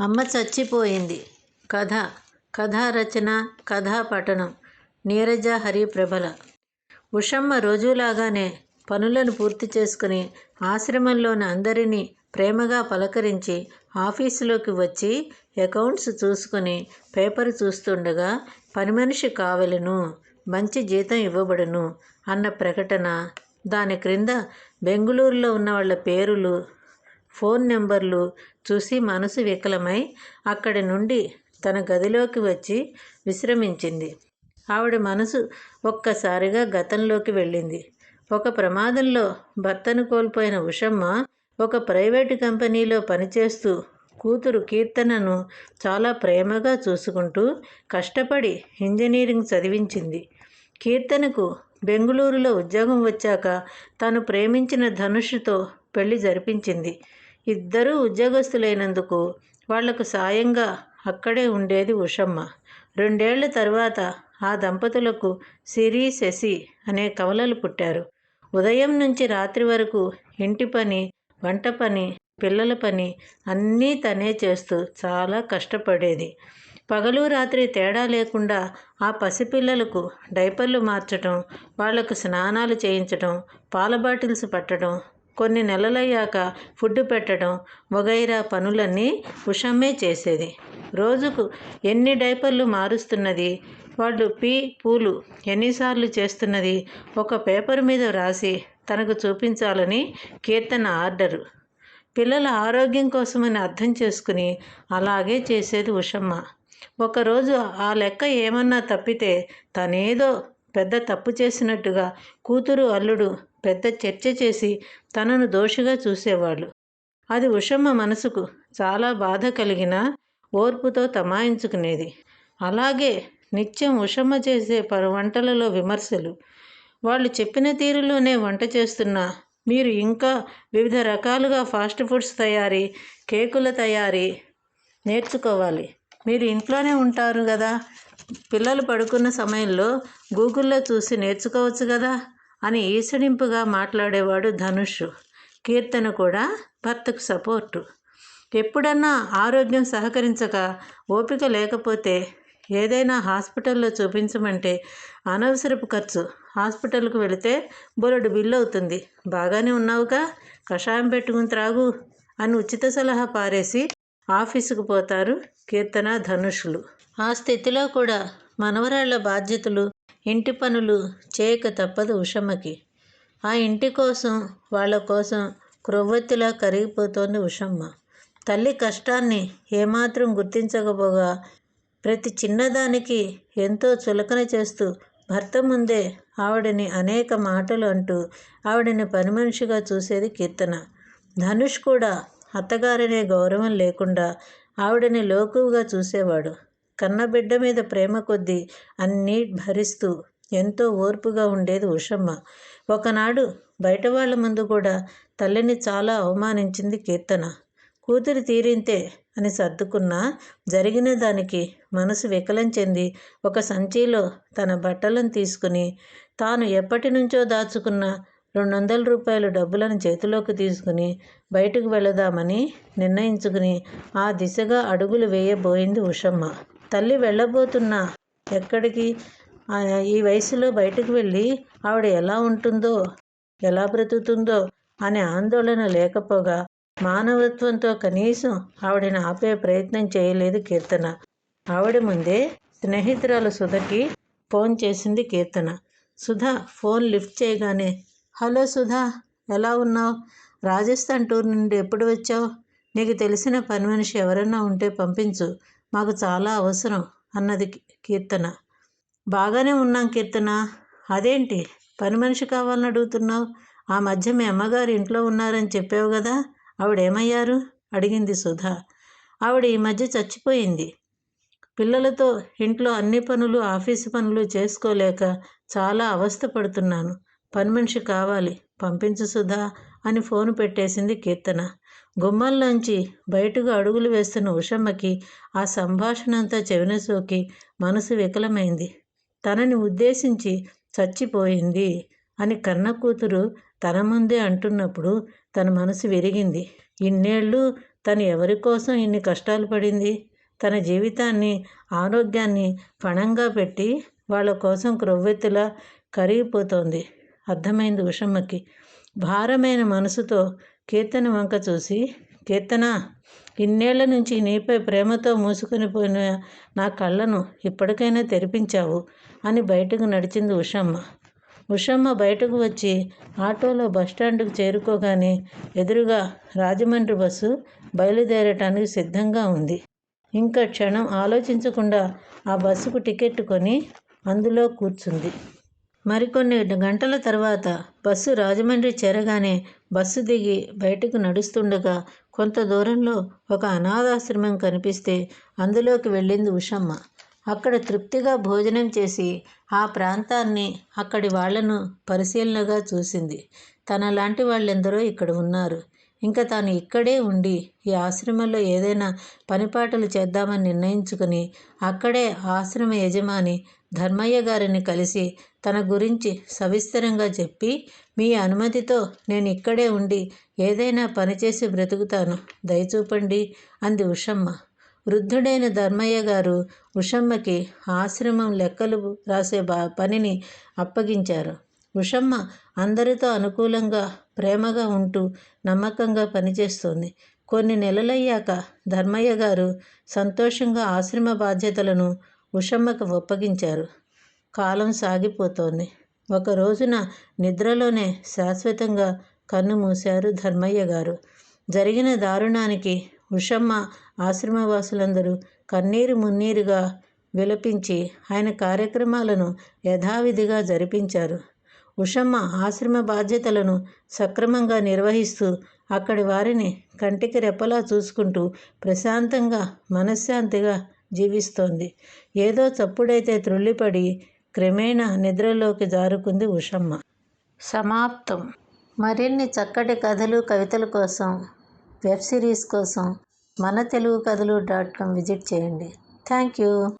అమ్మ చచ్చిపోయింది. కథ కథా రచన కథా పఠనం. నీరజ హరిప్రభల ఉషమ్మ రోజులాగానే పనులను పూర్తి చేసుకుని ఆశ్రమంలోని అందరినీ ప్రేమగా పలకరించి ఆఫీసులోకి వచ్చి అకౌంట్స్ చూసుకుని పేపర్ చూస్తుండగా పని మనిషి కావలను మంచి జీతం ఇవ్వబడును అన్న ప్రకటన దాని క్రింద బెంగుళూరులో ఉన్న వాళ్ళ పేరులు ఫోన్ నెంబర్లు చూసి మనసు వికలమై అక్కడి నుండి తన గదిలోకి వచ్చి విశ్రమించింది. ఆవిడ మనసు ఒక్కసారిగా గతంలోకి వెళ్ళింది. ఒక ప్రమాదంలో భర్తను కోల్పోయిన ఉషమ్మ ఒక ప్రైవేటు కంపెనీలో పనిచేస్తూ కూతురు కీర్తనను చాలా ప్రేమగా చూసుకుంటూ కష్టపడి ఇంజనీరింగ్ చదివించింది. కీర్తనకు బెంగుళూరులో ఉద్యోగం వచ్చాక తాను ప్రేమించిన ధనుషుతో పెళ్ళి జరిపించింది. ఇద్దరూ ఉద్యోగస్తులైనందుకు వాళ్ళకు సాయంగా అక్కడే ఉండేది ఉషమ్మ. రెండేళ్ళ తర్వాత ఆ దంపతులకు సిరి శశి అనే కవలలు పుట్టారు. ఉదయం నుంచి రాత్రి వరకు ఇంటి పని వంట పని పిల్లల పని అన్నీ తనే చేస్తూ చాలా కష్టపడేది. పగలు రాత్రి తేడా లేకుండా ఆ పసిపిల్లలకు డైపర్లు మార్చడం వాళ్ళకు స్నానాలు చేయించడం పాల బాటిల్స్ పట్టడం కొన్ని నెలలయ్యాక ఫుడ్ పెట్టడం వగైరా పనులన్నీ ఉషమ్మే చేసేది. రోజుకు ఎన్ని డైపర్లు మారుస్తున్నది? వాళ్ళు పీ పూలు ఎన్నిసార్లు చేస్తున్నది? ఒక పేపర్ మీద రాసి తనకు చూపించాలని కీర్తన ఆర్డరు. పిల్లల ఆరోగ్యం కోసమని అర్థం చేసుకుని అలాగే చేసేది ఉషమ్మ. ఒకరోజు ఆ లెక్క ఏమన్నా తప్పితే తనేదో పెద్ద తప్పు చేసినట్టుగా కూతురు అల్లుడు పెద్ద చర్చ చేసి తనను దోషిగా చూసేవాళ్ళు. అది ఉషమ్మ మనసుకు చాలా బాధ కలిగిన ఓర్పుతో తమాయించుకునేది. అలాగే నిత్యం ఉషమ్మ చేసే పరు వంటలలో విమర్శలు. వాళ్ళు చెప్పిన తీరులోనే వంట చేస్తున్నా మీరు ఇంకా వివిధ రకాలుగా ఫాస్ట్ ఫుడ్స్ తయారీ కేకుల తయారీ నేర్చుకోవాలి. మీరు ఇంట్లోనే ఉంటారు కదా? పిల్లలు పడుకున్న సమయంలో గూగుల్లో చూసి నేర్చుకోవచ్చు కదా అని ఈసడింపుగా మాట్లాడేవాడు ధనుష్. కీర్తన కూడా భర్తకు సపోర్టు. ఎప్పుడన్నా ఆరోగ్యం సహకరించక ఓపిక లేకపోతే ఏదైనా హాస్పిటల్లో చూపించమంటే అనవసరపు ఖర్చు. హాస్పిటల్కు వెళితే బోలెడు బిల్లు అవుతుంది బాగానే ఉన్నావుగా కషాయం పెట్టుకుని త్రాగు అని ఉచిత సలహా పారేసి ఆఫీసుకు పోతారు కీర్తన ధనుషులు. ఆ స్థితిలో కూడా మనవరాళ్ళ బాధ్యతలు ఇంటి పనులు చేయక తప్పదు ఉషమ్మకి. ఆ ఇంటి కోసం వాళ్ళ కోసం క్రొవ్వొత్తిలా కరిగిపోతోంది ఉషమ్మ. తల్లి కష్టాన్ని ఏమాత్రం గుర్తించకపోగా ప్రతి చిన్నదానికి ఎంతో చులకన చేస్తూ భర్త ముందే ఆవిడని అనేక మాటలు అంటూ ఆవిడని పని మనిషిగా చూసేది కీర్తన. ధనుష్ కూడా అత్తగారనే గౌరవం లేకుండా ఆవిడని లోకువుగా చూసేవాడు. కన్నబిడ్డ మీద ప్రేమ కొద్దీ అన్నీ భరిస్తూ ఎంతో ఓర్పుగా ఉండేది ఉషమ్మ. ఒకనాడు బయట వాళ్ళ ముందు కూడా తల్లిని చాలా అవమానించింది కీర్తన. కూతురి తీరింతే అని సర్దుకున్నా జరిగిన దానికి మనసు వికలం చెంది ఒక సంచిలో తన బట్టలను తీసుకుని తాను ఎప్పటి నుంచో దాచుకున్న రెండు వందల రూపాయల డబ్బులను చేతిలోకి తీసుకుని బయటకు వెళదామని నిర్ణయించుకుని ఆ దిశగా అడుగులు వేయబోయింది ఉషమ్మ. తల్లి వెళ్ళబోతున్నా ఎక్కడికి? ఈ వయసులో బయటకు వెళ్ళి ఆవిడ ఎలా ఉంటుందో ఎలా బ్రతుకుతుందో అనే ఆందోళన లేకపోగా మానవత్వంతో కనీసం ఆవిడని ఆపే ప్రయత్నం చేయలేదు కీర్తన. ఆవిడ ముందే స్నేహితురాలు సుధకి ఫోన్ చేసింది కీర్తన. సుధా ఫోన్ లిఫ్ట్ చేయగానే హలో సుధా ఎలా ఉన్నావు? రాజస్థాన్ టూర్ నుండి ఎప్పుడు వచ్చావు? నీకు తెలిసిన పని మనిషి ఎవరన్నా ఉంటే పంపించు. మాకు చాలా అవసరం అన్నది కీర్తన. బాగానే ఉన్నాం కీర్తన. అదేంటి? పని మనిషి కావాలని అడుగుతున్నావు? ఆ మధ్య మీ అమ్మగారు ఇంట్లో ఉన్నారని చెప్పావు కదా? ఆవిడేమయ్యారు? అడిగింది సుధా. ఆవిడ ఈ మధ్య చచ్చిపోయింది. పిల్లలతో ఇంట్లో అన్ని పనులు ఆఫీసు పనులు చేసుకోలేక చాలా అవస్థ పడుతున్నాను. పని మనిషి కావాలి. పంపించు సుధా అని ఫోన్ పెట్టేసింది కీర్తన. గుమ్మంలోంచి బయటకు అడుగులు వేస్తున్న ఉషమ్మకి ఆ సంభాషణ అంతా చెవిన సోకి మనసు వికలమైంది. తనని ఉద్దేశించి చచ్చిపోయింది అని కన్న కూతురు తన ముందే అంటున్నప్పుడు తన మనసు విరిగింది. ఇన్నేళ్ళు తను ఎవరి కోసం ఇన్ని కష్టాలు పడింది? తన జీవితాన్ని ఆరోగ్యాన్ని పణంగా పెట్టి వాళ్ళ కోసం క్రొవ్వెత్తులా కరిగిపోతోంది. అర్థమైంది ఉషమ్మకి. భారమైన మనసుతో కీర్తన వంక చూసి కీర్తన ఇన్నేళ్ళ నుంచి నీపై ప్రేమతో మూసుకొని పోయిన నా కళ్ళను ఇప్పటికైనా తెరిపించావు అని బయటకు నడిచింది ఉషమ్మ. ఉషమ్మ బయటకు వచ్చి ఆటోలో బస్టాండ్కు చేరుకోగానే ఎదురుగా రాజమండ్రి బస్సు బయలుదేరటానికి సిద్ధంగా ఉంది. ఇంకా క్షణం ఆలోచించకుండా ఆ బస్సుకు టికెట్ కొని అందులో కూర్చుంది. మరికొన్ని గంటల తర్వాత బస్సు రాజమండ్రి చేరగానే బస్సు దిగి బయటకు నడుస్తుండగా కొంత దూరంలో ఒక అనాథాశ్రమం కనిపిస్తే అందులోకి వెళ్ళింది ఉషమ్మ. అక్కడ తృప్తిగా భోజనం చేసి ఆ ప్రాంతాన్ని అక్కడి వాళ్ళను పరిశీలనగా చూసింది. తనలాంటి వాళ్ళెందరో ఇక్కడ ఉన్నారు. ఇంకా తాను ఇక్కడే ఉండి ఈ ఆశ్రమంలో ఏదైనా పనిపాటలు చేద్దామని నిర్ణయించుకుని అక్కడే ఆశ్రమ యజమాని ధర్మయ్య గారిని కలిసి తన గురించి సవిస్తరంగా చెప్పి మీ అనుమతితో నేను ఇక్కడే ఉండి ఏదైనా పనిచేసి బ్రతుకుతాను. దయచూపండి అంది ఉషమ్మ. వృద్ధుడైన ధర్మయ్య గారు ఉషమ్మకి ఆశ్రమం లెక్కలు రాసే బా పనిని అప్పగించారు. ఉషమ్మ అందరితో అనుకూలంగా ప్రేమగా ఉంటూ నమ్మకంగా పనిచేస్తోంది. కొన్ని నెలలయ్యాక ధర్మయ్య గారు సంతోషంగా ఆశ్రమ బాధ్యతలను ఉషమ్మకు ఒప్పగించారు. కాలం సాగిపోతోంది. ఒక రోజున నిద్రలోనే శాశ్వతంగా కన్ను మూశారు ధర్మయ్య గారు. జరిగిన దారుణానికి ఉషమ్మ ఆశ్రమవాసులందరూ కన్నీరు మున్నీరుగా విలపించి ఆయన కార్యక్రమాలను యథావిధిగా జరిపించారు. ఉషమ్మ ఆశ్రమ బాధ్యతలను సక్రమంగా నిర్వహిస్తూ అక్కడి వారిని కంటికి రెప్పలా చూసుకుంటూ ప్రశాంతంగా మనశ్శాంతిగా జీవిస్తోంది. ఏదో చప్పుడైతే త్రుళ్ళిపడి క్రమేణా నిద్రలోకి జారుకుంది ఉషమ్మ. సమాప్తం. మరిన్ని చక్కటి కథలు కవితల కోసం వెబ్ సిరీస్ కోసం మన Telugu Kathalu dot com visit చేయండి. Thank you.